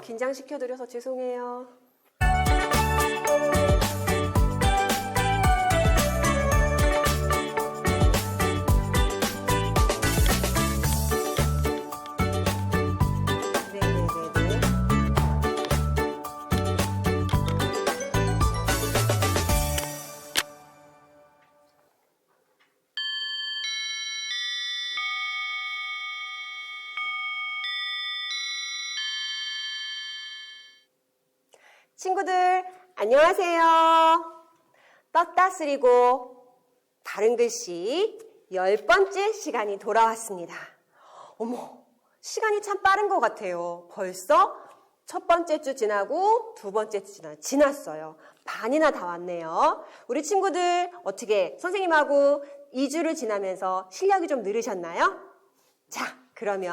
긴장시켜드려서 죄송해요. 친구들, 안녕하세요. 떴다 쓰리고 다른 글씨 열 번째 시간이 돌아왔습니다. 어머, 시간이 참 빠른 것 같아요. 벌써 첫 번째 주 지나고 두 번째 주 지나, 지났어요. 반이나 다 왔네요. 우리 친구들 어떻게 선생님하고 2주를 지나면서 실력이 좀 늘으셨나요? 자, 그러면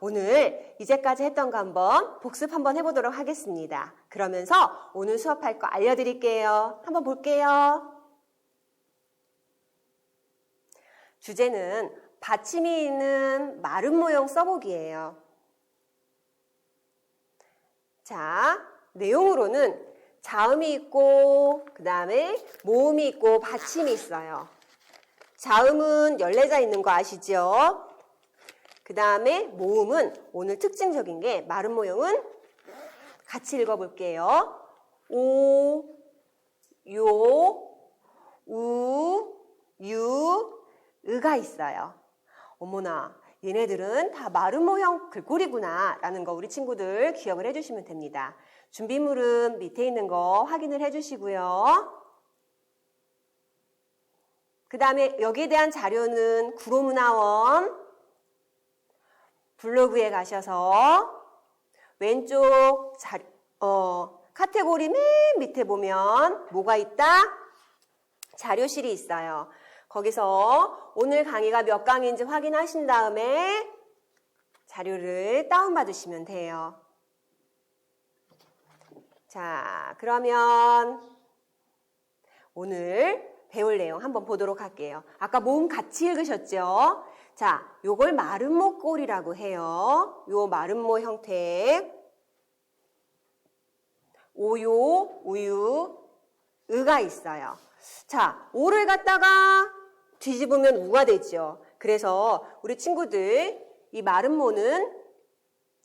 오늘 이제까지 했던 거 한번 복습 한번 해보도록 하겠습니다. 그러면서 오늘 수업할 거 알려드릴게요. 한번 볼게요. 주제는 받침이 있는 마름 모형 써보기예요. 자, 내용으로는 자음이 있고 그 다음에 모음이 있고 받침이 있어요. 자음은 14자 있는 거 아시죠? 그 다음에 모음은 오늘 특징적인 게 마름 모형은 같이 읽어볼게요. 오, 요, 우, 유, 으가 있어요. 어머나, 얘네들은 다 마름 모형 글꼴이구나 라는 거 우리 친구들 기억을 해주시면 됩니다. 준비물은 밑에 있는 거 확인을 해주시고요. 그 다음에 여기에 대한 자료는 구로문화원 블로그에 가셔서 왼쪽 자, 어, 카테고리 맨 밑에 보면 뭐가 있다? 자료실이 있어요. 거기서 오늘 강의가 몇 강인지 확인하신 다음에 자료를 다운받으시면 돼요. 자, 그러면 오늘 배울 내용 한번 보도록 할게요. 아까 모음 같이 읽으셨죠? 자, 요걸 마름모 꼴이라고 해요. 요 마름모 형태. 오요, 우유, 으가 있어요. 자, 오를 갖다가 뒤집으면 우가 되죠. 그래서 우리 친구들 이 마름모는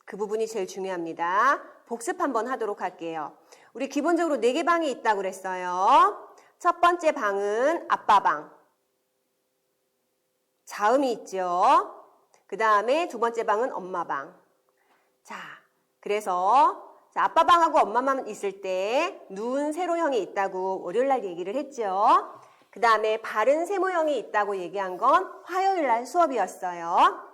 그 부분이 제일 중요합니다. 복습 한번 하도록 할게요. 우리 기본적으로 네 개 방이 있다고 그랬어요. 첫 번째 방은 아빠 방. 자음이 있죠. 그 다음에 두 번째 방은 엄마 방. 자, 그래서 자, 아빠 방하고 엄마 방 있을 때 누운 세로형이 있다고 월요일 날 얘기를 했죠. 그 다음에 바른 세모형이 있다고 얘기한 건 화요일 날 수업이었어요.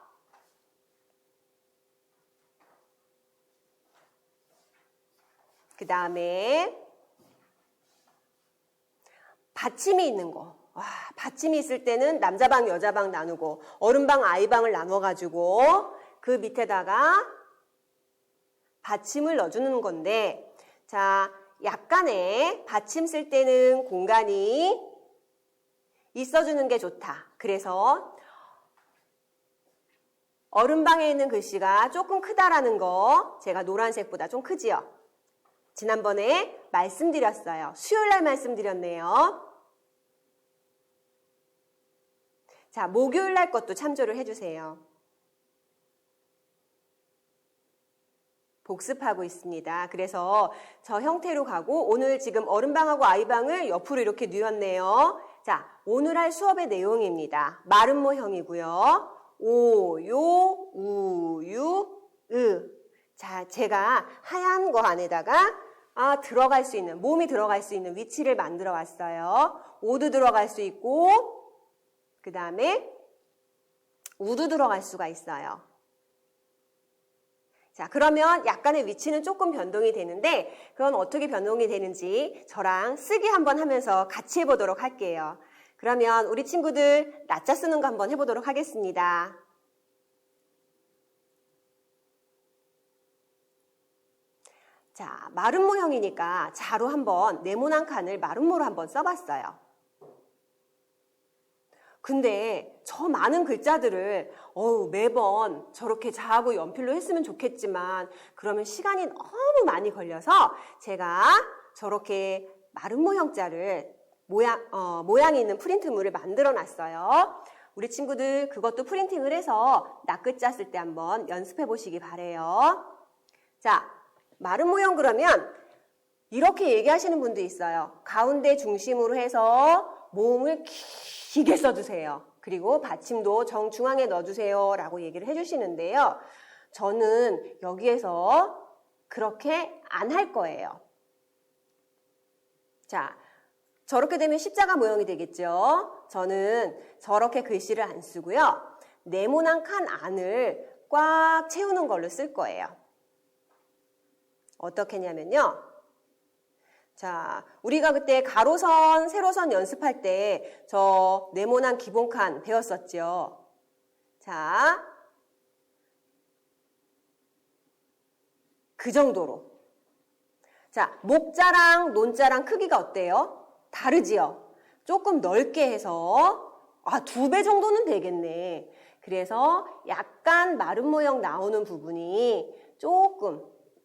그 다음에 받침이 있는 거. 와, 받침이 있을 때는 남자방, 여자방 나누고 어른방, 아이방을 나눠가지고 그 밑에다가 받침을 넣어주는 건데 자, 약간의 받침 쓸 때는 공간이 있어주는 게 좋다. 그래서 어른방에 있는 글씨가 조금 크다라는 거 제가 노란색보다 좀 크지요? 지난번에 말씀드렸어요. 수요일 날 말씀드렸네요. 자, 목요일 날 것도 참조를 해주세요. 복습하고 있습니다. 그래서 저 형태로 가고 오늘 지금 어른방하고 아이방을 옆으로 이렇게 뉘었네요. 자, 오늘 할 수업의 내용입니다. 마름모형이고요. 오, 요, 우, 유, 으. 자, 제가 하얀 거 안에다가 아, 들어갈 수 있는, 몸이 들어갈 수 있는 위치를 만들어 왔어요. 오도 들어갈 수 있고, 그 다음에 우도 들어갈 수가 있어요. 자, 그러면 약간의 위치는 조금 변동이 되는데, 그건 어떻게 변동이 되는지 저랑 쓰기 한번 하면서 같이 해보도록 할게요. 그러면 우리 친구들 낮자 쓰는 거 한번 해보도록 하겠습니다. 자, 마름 모 형이니까 자로 한번 네모난 칸을 마름모로 한번 써봤어요. 근데 저 많은 글자들을 어우, 매번 저렇게 자하고 연필로 했으면 좋겠지만 그러면 시간이 너무 많이 걸려서 제가 저렇게 마른 모형자를 모양, 어, 모양이 있는 프린트물을 만들어 놨어요. 우리 친구들 그것도 프린팅을 해서 낱글자 쓸 때 한번 연습해 보시기 바래요. 자, 마른 모형 그러면 이렇게 얘기하시는 분도 있어요. 가운데 중심으로 해서 모음을 길게 써주세요. 그리고 받침도 정중앙에 넣어주세요. 라고 얘기를 해주시는데요. 저는 여기에서 그렇게 안 할 거예요. 자, 저렇게 되면 십자가 모형이 되겠죠. 저는 저렇게 글씨를 안 쓰고요. 네모난 칸 안을 꽉 채우는 걸로 쓸 거예요. 어떻게 했냐면요. 자, 우리가 그때 가로선, 세로선 연습할 때 저 네모난 기본칸 배웠었죠. 자, 그 정도로. 자, 목자랑 논자랑 크기가 어때요? 다르지요? 조금 넓게 해서, 아, 두 배 정도는 되겠네. 그래서 약간 마른 모형 나오는 부분이 조금,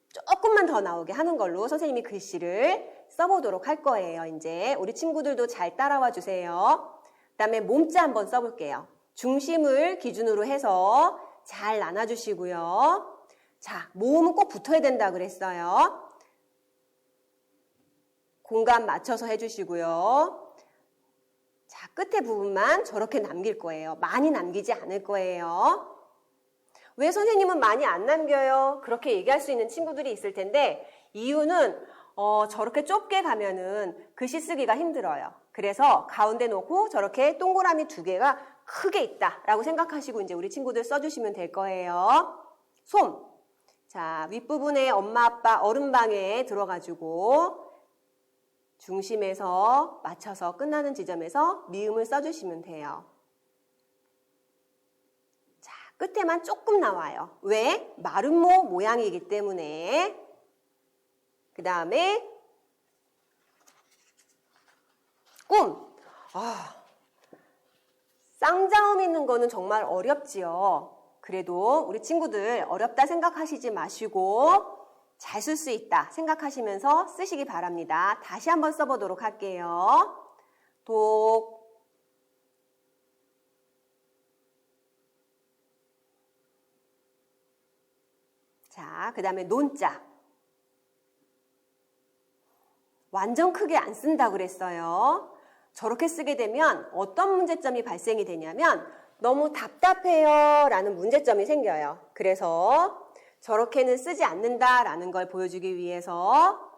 조금만 더 나오게 하는 걸로 선생님이 글씨를 써보도록 할 거예요. 이제 우리 친구들도 잘 따라와 주세요. 그 다음에 몸자 한번 써볼게요. 중심을 기준으로 해서 잘 나눠주시고요. 자, 모음은 꼭 붙어야 된다 그랬어요. 공간 맞춰서 해주시고요. 자, 끝에 부분만 저렇게 남길 거예요. 많이 남기지 않을 거예요. 왜 선생님은 많이 안 남겨요? 그렇게 얘기할 수 있는 친구들이 있을 텐데, 이유는 어, 저렇게 좁게 가면은 글씨 쓰기가 힘들어요. 그래서 가운데 놓고 저렇게 동그라미 두 개가 크게 있다라고 생각하시고 이제 우리 친구들 써주시면 될 거예요. 솜. 자, 윗부분에 엄마, 아빠, 어른방에 들어가지고 중심에서 맞춰서 끝나는 지점에서 미음을 써주시면 돼요. 자, 끝에만 조금 나와요. 왜? 마름모 모양이기 때문에. 그 다음에 꿈. 아, 쌍자음 있는 거는 정말 어렵지요. 그래도 우리 친구들 어렵다 생각하시지 마시고 잘 쓸 수 있다 생각하시면서 쓰시기 바랍니다. 다시 한번 써보도록 할게요. 독, 자, 그 다음에 논자. 완전 크게 안 쓴다고 그랬어요. 저렇게 쓰게 되면 어떤 문제점이 발생이 되냐면 너무 답답해요 라는 문제점이 생겨요. 그래서 저렇게는 쓰지 않는다 라는 걸 보여주기 위해서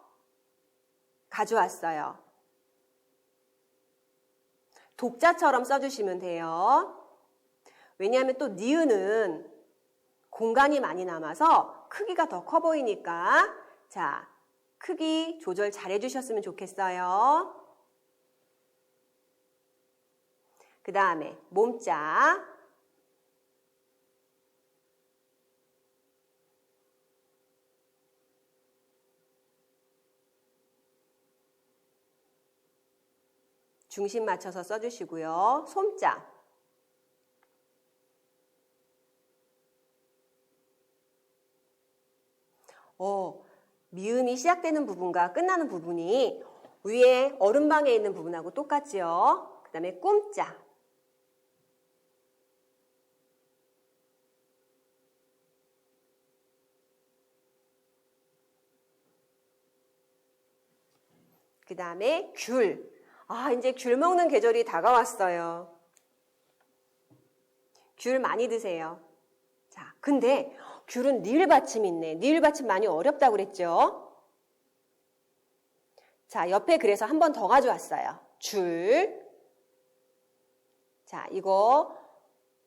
가져왔어요. 독자처럼 써주시면 돼요. 왜냐하면 또 니은은 공간이 많이 남아서 크기가 더 커 보이니까 자 크기 조절 잘 해주셨으면 좋겠어요. 그 다음에 몸자 중심 맞춰서 써주시고요. 솜자 어, 미음이 시작되는 부분과 끝나는 부분이 위에 얼음방에 있는 부분하고 똑같지요. 그 다음에 꼼자. 그 다음에 귤. 아, 이제 귤 먹는 계절이 다가왔어요. 귤 많이 드세요. 자, 근데 귤은 니을 받침이 있네. 니을 받침 많이 어렵다고 그랬죠? 자, 옆에 그래서 한 번 더 가져왔어요. 줄. 자, 이거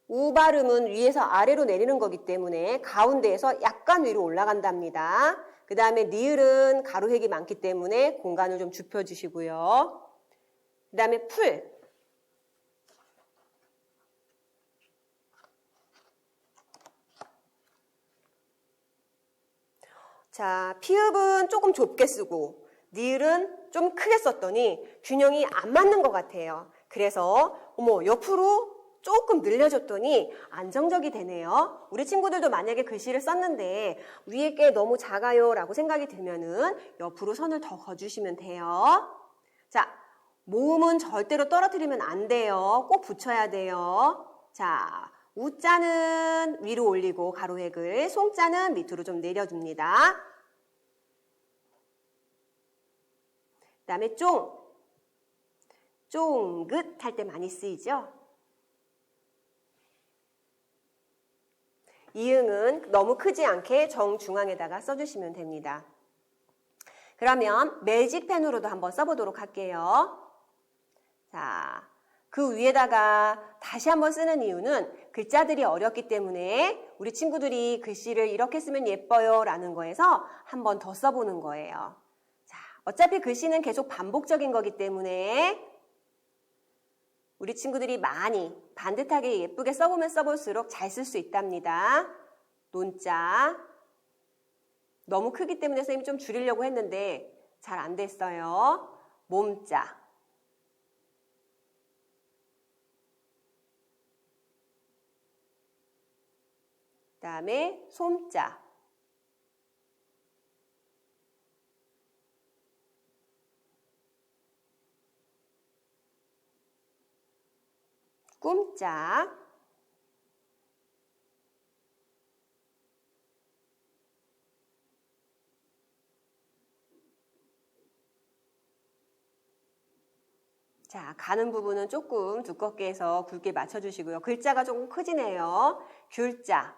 우 발음은 위에서 아래로 내리는 거기 때문에 가운데에서 약간 위로 올라간답니다. 그 다음에 니을은 가로획이 많기 때문에 공간을 좀 좁혀주시고요. 그 다음에 풀. 자, 피읍은 조금 좁게 쓰고 니을은 좀 크게 썼더니 균형이 안 맞는 것 같아요. 그래서 어머 옆으로 조금 늘려줬더니 안정적이 되네요. 우리 친구들도 만약에 글씨를 썼는데 위에 게 너무 작아요 라고 생각이 들면은 옆으로 선을 더 거주시면 돼요. 자, 모음은 절대로 떨어뜨리면 안 돼요. 꼭 붙여야 돼요. 자, 우자는 위로 올리고 가로획을, 송자는 밑으로 좀 내려줍니다. 그 다음에 쫑. 쫑긋 할 때 많이 쓰이죠? 이응은 너무 크지 않게 정중앙에다가 써주시면 됩니다. 그러면 매직펜으로도 한번 써보도록 할게요. 자, 그 위에다가 다시 한번 쓰는 이유는 글자들이 어렵기 때문에 우리 친구들이 글씨를 이렇게 쓰면 예뻐요 라는 거에서 한번 더 써보는 거예요. 자, 어차피 글씨는 계속 반복적인 거기 때문에 우리 친구들이 많이 반듯하게 예쁘게 써보면 써볼수록 잘 쓸 수 있답니다. 논자. 너무 크기 때문에 선생님이 좀 줄이려고 했는데 잘 안 됐어요. 몸자. 그 다음에 솜자. 꿈자. 자, 가는 부분은 조금 두껍게 해서 굵게 맞춰주시고요. 글자가 조금 커지네요. 귤자.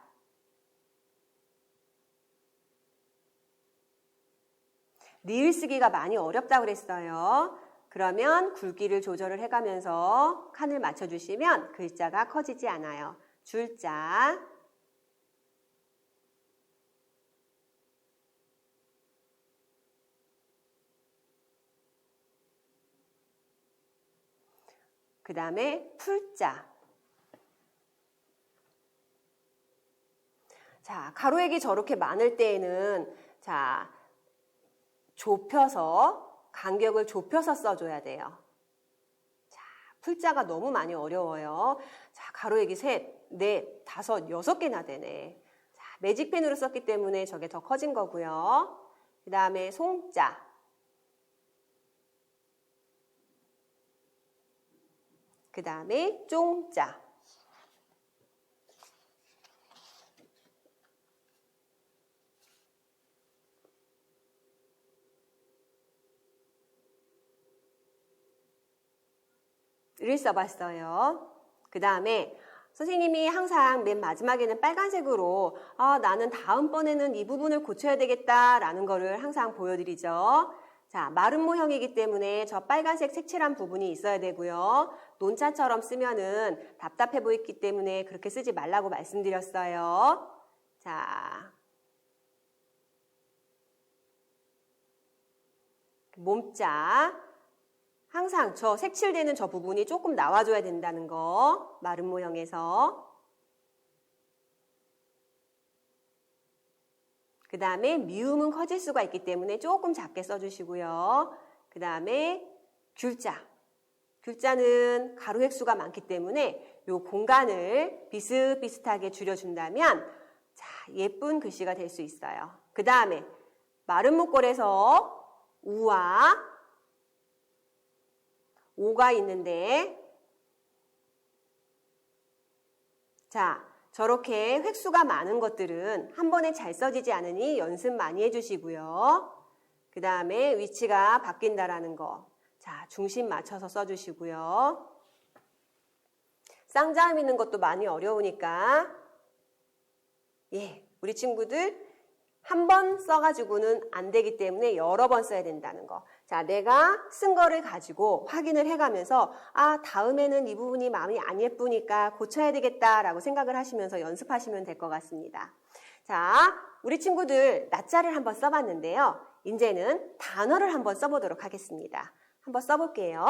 니을 쓰기가 많이 어렵다고 그랬어요. 그러면 굵기를 조절을 해가면서 칸을 맞춰주시면 글자가 커지지 않아요. 줄자. 그 다음에 풀자. 자, 가로액이 저렇게 많을 때에는 자, 좁혀서 간격을 좁혀서 써줘야 돼요. 자, 풀자가 너무 많이 어려워요. 자, 가로액이 셋, 넷, 다섯, 여섯 개나 되네. 자, 매직펜으로 썼기 때문에 저게 더 커진 거고요. 그 다음에 송자. 그 다음에 쫑자. 를 써봤어요. 그 다음에 선생님이 항상 맨 마지막에는 빨간색으로 아, 나는 다음번에는 이 부분을 고쳐야 되겠다라는 거를 항상 보여드리죠. 자, 마른 모형이기 때문에 저 빨간색 색칠한 부분이 있어야 되고요. 논자처럼 쓰면은 답답해 보이기 때문에 그렇게 쓰지 말라고 말씀드렸어요. 자. 몸자. 항상 저 색칠되는 저 부분이 조금 나와줘야 된다는 거. 마른 모형에서. 그 다음에 미음은 커질 수가 있기 때문에 조금 작게 써주시고요. 그 다음에 귤자. 귤자는 가로 획수가 많기 때문에 이 공간을 비슷비슷하게 줄여준다면 자, 예쁜 글씨가 될 수 있어요. 그 다음에 마른 목골에서 우와 오가 있는데 자 저렇게 획수가 많은 것들은 한 번에 잘 써지지 않으니 연습 많이 해주시고요. 그 다음에 위치가 바뀐다라는 거. 자, 중심 맞춰서 써주시고요. 쌍자음 있는 것도 많이 어려우니까 예, 우리 친구들 한 번 써가지고는 안 되기 때문에 여러 번 써야 된다는 거. 자, 내가 쓴 거를 가지고 확인을 해가면서 아, 다음에는 이 부분이 마음이 안 예쁘니까 고쳐야 되겠다라고 생각을 하시면서 연습하시면 될 것 같습니다. 자, 우리 친구들 낮자를 한번 써봤는데요. 이제는 단어를 한번 써보도록 하겠습니다. 한번 써볼게요.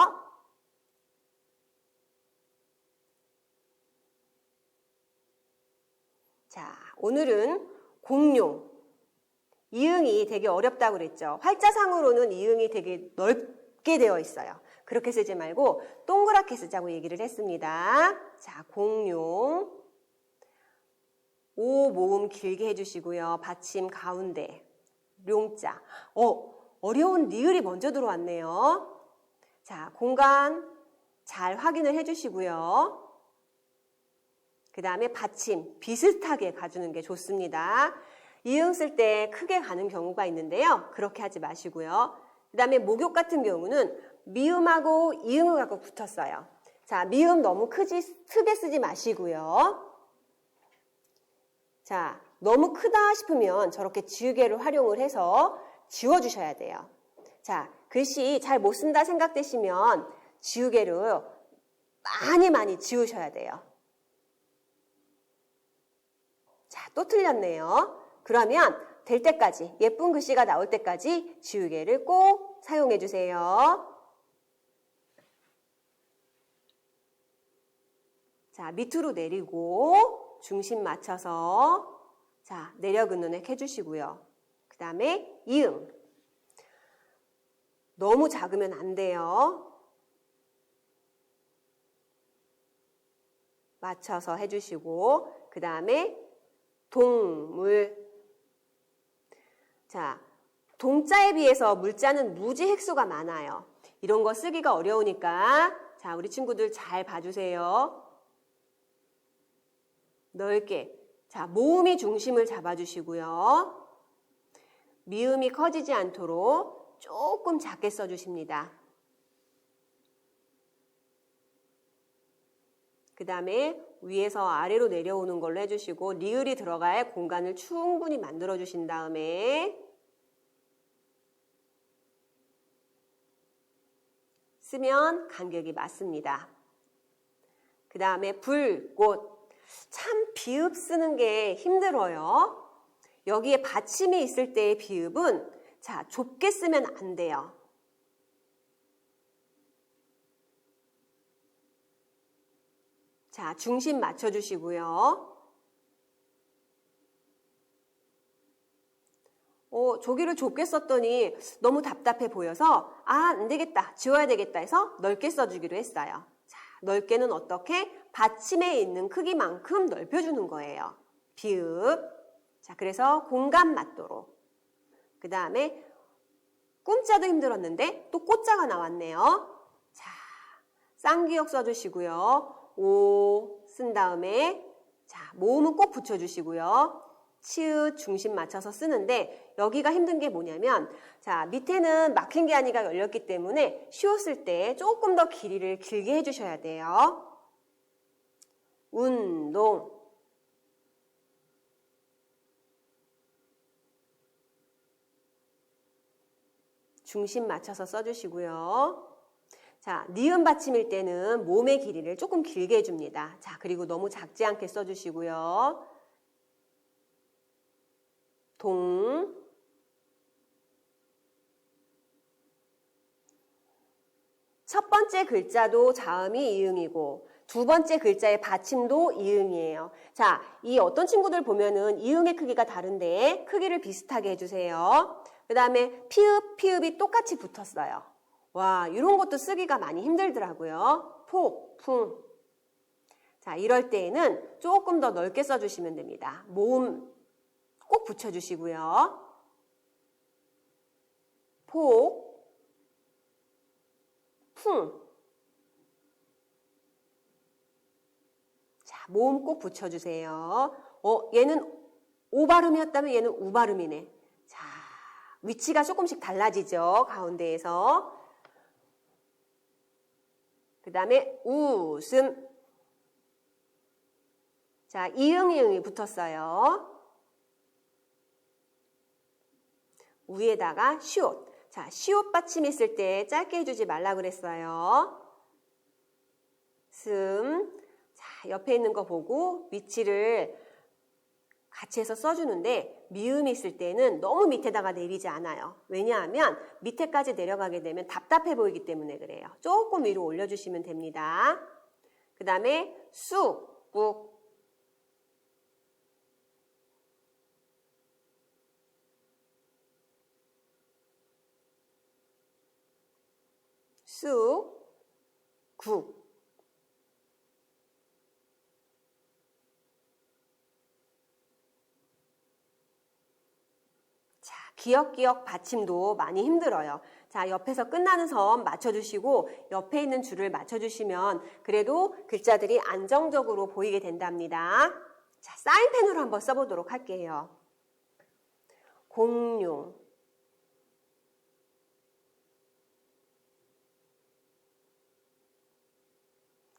자, 오늘은 공룡. 이응이 되게 어렵다고 그랬죠. 활자상으로는 이응이 되게 넓게 되어 있어요. 그렇게 쓰지 말고 동그랗게 쓰자고 얘기를 했습니다. 자, 공용. 오 모음 길게 해주시고요. 받침 가운데. 룡자. 어, 어려운 니을이 먼저 들어왔네요. 자, 공간 잘 확인을 해주시고요. 그 다음에 받침 비슷하게 가주는 게 좋습니다. 이응 쓸 때 크게 가는 경우가 있는데요. 그렇게 하지 마시고요. 그 다음에 목욕 같은 경우는 미음하고 이응하고 붙었어요. 자, 미음 너무 크지, 크게 쓰지 마시고요. 자, 너무 크다 싶으면 저렇게 지우개를 활용을 해서 지워주셔야 돼요. 자, 글씨 잘 못 쓴다 생각되시면 지우개를 많이 많이 지우셔야 돼요. 자, 또 틀렸네요. 그러면 될 때까지, 예쁜 글씨가 나올 때까지 지우개를 꼭 사용해 주세요. 자, 밑으로 내리고 중심 맞춰서 자, 내려긋는 액 해주시고요. 그 다음에 이응. 너무 작으면 안 돼요. 맞춰서 해주시고 그 다음에 동물 자 동자에 비해서 물자는 무지 획수가 많아요. 이런 거 쓰기가 어려우니까 자 우리 친구들 잘 봐주세요. 넓게 자 모음이 중심을 잡아주시고요. 미음이 커지지 않도록 조금 작게 써주십니다. 그 다음에 위에서 아래로 내려오는 걸로 해주시고 리을이 들어갈 공간을 충분히 만들어 주신 다음에 쓰면 간격이 맞습니다. 그 다음에 불, 꽃. 참 비읍 쓰는 게 힘들어요. 여기에 받침이 있을 때의 비읍은 자 좁게 쓰면 안 돼요. 자, 중심 맞춰주시고요. 어, 조기를 좁게 썼더니 너무 답답해 보여서 아, 안 되겠다. 지워야 되겠다 해서 넓게 써주기로 했어요. 자, 넓게는 어떻게? 받침에 있는 크기만큼 넓혀주는 거예요. 비읍. 자, 그래서 공간 맞도록. 그 다음에 꿈자도 힘들었는데 또 꽃자가 나왔네요. 자, 쌍기역 써주시고요. 오 쓴 다음에 자 모음은 꼭 붙여주시고요. 치읓 중심 맞춰서 쓰는데 여기가 힘든 게 뭐냐면 자 밑에는 막힌 게 아니가 열렸기 때문에 쉬웠을 때 조금 더 길이를 길게 해주셔야 돼요. 운동 중심 맞춰서 써주시고요. 자, 니은 받침일 때는 몸의 길이를 조금 길게 해줍니다. 자, 그리고 너무 작지 않게 써주시고요. 동, 첫 번째 글자도 자음이 이응이고 두 번째 글자의 받침도 이응이에요. 자, 이 어떤 친구들 보면은 이응의 크기가 다른데 크기를 비슷하게 해주세요. 그 다음에 피읍, 피읍이 똑같이 붙었어요. 와, 이런 것도 쓰기가 많이 힘들더라고요. 폭, 풍. 자, 이럴 때에는 조금 더 넓게 써주시면 됩니다. 모음 꼭 붙여주시고요. 폭, 풍. 자, 모음 꼭 붙여주세요. 어, 얘는 오 발음이었다면 얘는 우 발음이네. 자, 위치가 조금씩 달라지죠. 가운데에서. 그 다음에 웃음. 자, 이응이응이 붙었어요. 위에다가 시옷. 자, 시옷 받침 있을 때 짧게 해주지 말라 그랬어요. 슴. 자, 옆에 있는 거 보고 위치를 같이 해서 써주는데 미음이 있을 때는 너무 밑에다가 내리지 않아요. 왜냐하면 밑에까지 내려가게 되면 답답해 보이기 때문에 그래요. 조금 위로 올려주시면 됩니다. 그 다음에 쑥, 꾹. 쑥. 국. 기억기억 받침도 많이 힘들어요. 자, 옆에서 끝나는 선 맞춰주시고 옆에 있는 줄을 맞춰주시면 그래도 글자들이 안정적으로 보이게 된답니다. 자, 사인펜으로 한번 써보도록 할게요. 공룡.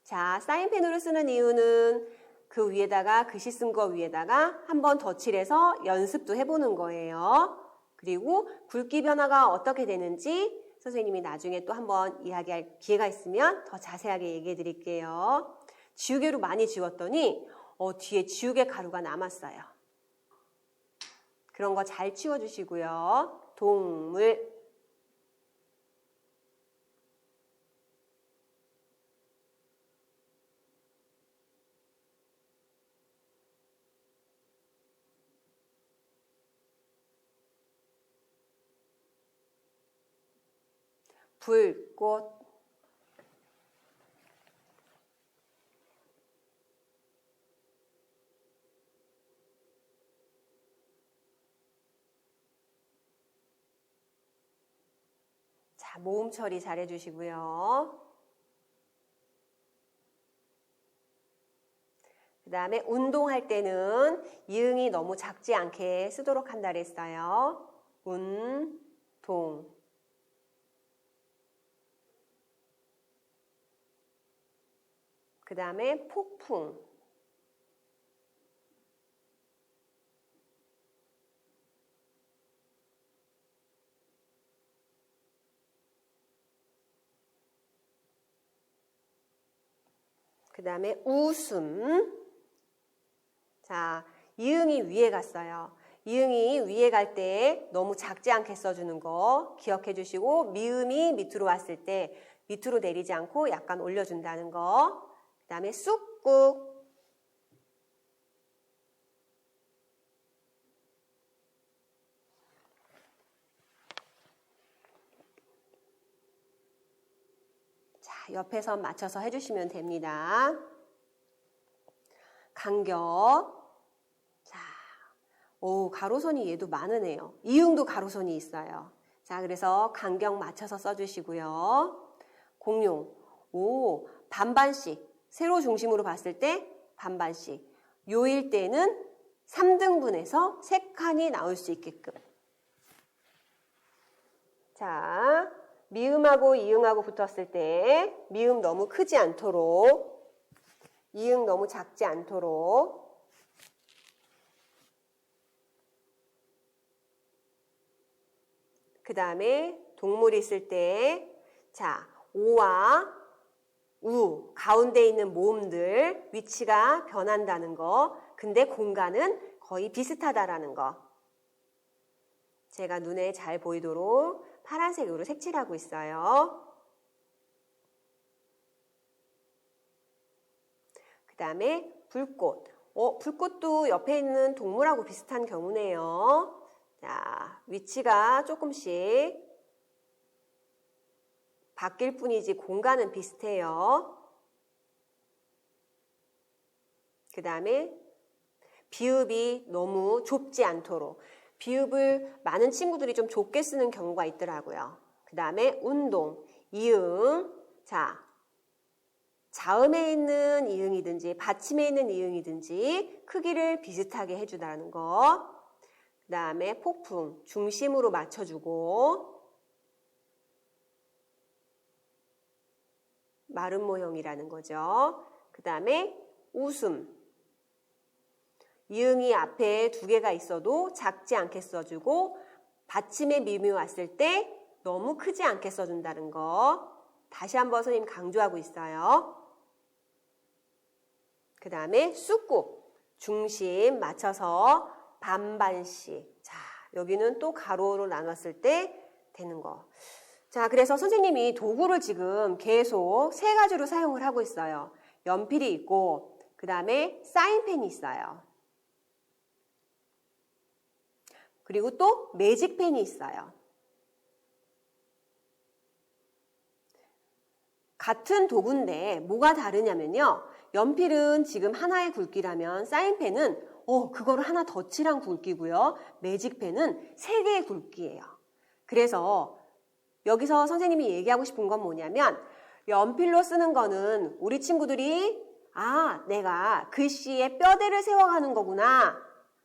자, 사인펜으로 쓰는 이유는 그 위에다가 글씨 쓴 거 위에다가 한번 덧칠해서 연습도 해보는 거예요. 그리고 굵기 변화가 어떻게 되는지 선생님이 나중에 또 한번 이야기할 기회가 있으면 더 자세하게 얘기해 드릴게요. 지우개로 많이 지웠더니 어, 뒤에 지우개 가루가 남았어요. 그런 거 잘 치워주시고요. 동물, 불 꽃, 자, 모음 처리 잘 해주시고요. 그 다음에 운동할 때는 이응이 너무 작지 않게 쓰도록 한다 그랬어요. 운, 동. 그 다음에 폭풍. 그 다음에 웃음. 자, 이응이 위에 갔어요. 이응이 위에 갈 때 너무 작지 않게 써주는 거 기억해 주시고 미음이 밑으로 왔을 때 밑으로 내리지 않고 약간 올려준다는 거. 그 다음에 쑥국. 자, 옆에서 맞춰서 해주시면 됩니다. 간격. 자, 오, 가로선이 얘도 많으네요. 이응도 가로선이 있어요. 자, 그래서 간격 맞춰서 써주시고요. 공룡. 오, 반반씩. 세로 중심으로 봤을 때 반반씩. 요일 때는 3등분해서 3칸이 나올 수 있게끔. 자, 미음하고 이응하고 붙었을 때 미음 너무 크지 않도록 이응 너무 작지 않도록 그 다음에 동물이 있을 때 자, 오와 우 가운데 있는 모음들 위치가 변한다는 거 근데 공간은 거의 비슷하다라는 거 제가 눈에 잘 보이도록 파란색으로 색칠하고 있어요. 그 다음에 불꽃. 어, 불꽃도 옆에 있는 동물하고 비슷한 경우네요. 자, 위치가 조금씩 바뀔 뿐이지 공간은 비슷해요. 그 다음에 비읍이 너무 좁지 않도록 비읍을 많은 친구들이 좀 좁게 쓰는 경우가 있더라고요. 그 다음에 운동, 이응. 자, 자음에 있는 이응이든지 받침에 있는 이응이든지 크기를 비슷하게 해주다는 거. 그 다음에 폭풍, 중심으로 맞춰주고 마른 모형이라는 거죠. 그 다음에 웃음, 이응이 앞에 두 개가 있어도 작지 않게 써주고 받침에 미미 왔을 때 너무 크지 않게 써준다는 거 다시 한번 선생님 강조하고 있어요. 그 다음에 쑥국 중심 맞춰서 반반씩 자 여기는 또 가로로 나눴을 때 되는 거. 자 그래서 선생님이 도구를 지금 계속 세 가지로 사용을 하고 있어요. 연필이 있고 그 다음에 사인펜이 있어요. 그리고 또 매직펜이 있어요. 같은 도구인데 뭐가 다르냐면요. 연필은 지금 하나의 굵기라면 사인펜은 어, 그거를 하나 더 칠한 굵기고요. 매직펜은 세 개의 굵기예요. 그래서 여기서 선생님이 얘기하고 싶은 건 뭐냐면 연필로 쓰는 거는 우리 친구들이 아, 내가 글씨에 뼈대를 세워가는 거구나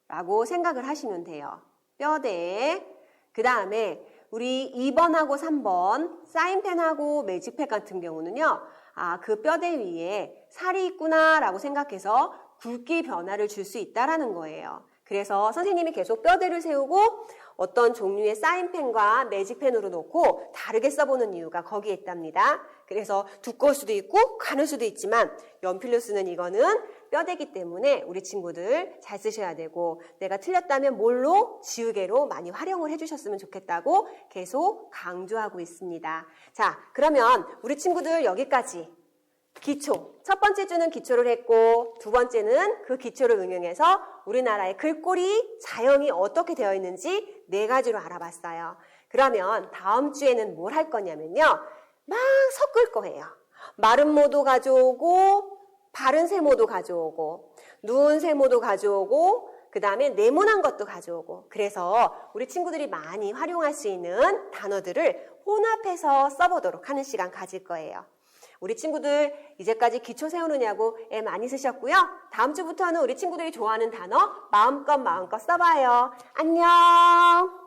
라고 생각을 하시면 돼요. 뼈대. 그 다음에 우리 2번하고 3번 사인펜하고 매직펜 같은 경우는요. 아, 그 뼈대 위에 살이 있구나 라고 생각해서 굵기 변화를 줄 수 있다라는 거예요. 그래서 선생님이 계속 뼈대를 세우고 어떤 종류의 사인펜과 매직펜으로 놓고 다르게 써보는 이유가 거기에 있답니다. 그래서 두꺼울 수도 있고 가늘 수도 있지만 연필로 쓰는 이거는 뼈대기 때문에 우리 친구들 잘 쓰셔야 되고 내가 틀렸다면 뭘로 지우개로 많이 활용을 해주셨으면 좋겠다고 계속 강조하고 있습니다. 자, 그러면 우리 친구들 여기까지 기초. 첫 번째 주는 기초를 했고, 두 번째는 그 기초를 응용해서 우리나라의 글꼴이 자형이 어떻게 되어 있는지 네 가지로 알아봤어요. 그러면 다음 주에는 뭘 할 거냐면요. 막 섞을 거예요. 마른 모도 가져오고, 바른 세모도 가져오고, 누운 세모도 가져오고, 그 다음에 네모난 것도 가져오고, 그래서 우리 친구들이 많이 활용할 수 있는 단어들을 혼합해서 써보도록 하는 시간 가질 거예요. 우리 친구들 이제까지 기초 세우느냐고 애 많이 쓰셨고요. 다음 주부터는 우리 친구들이 좋아하는 단어 마음껏 마음껏 써봐요. 안녕!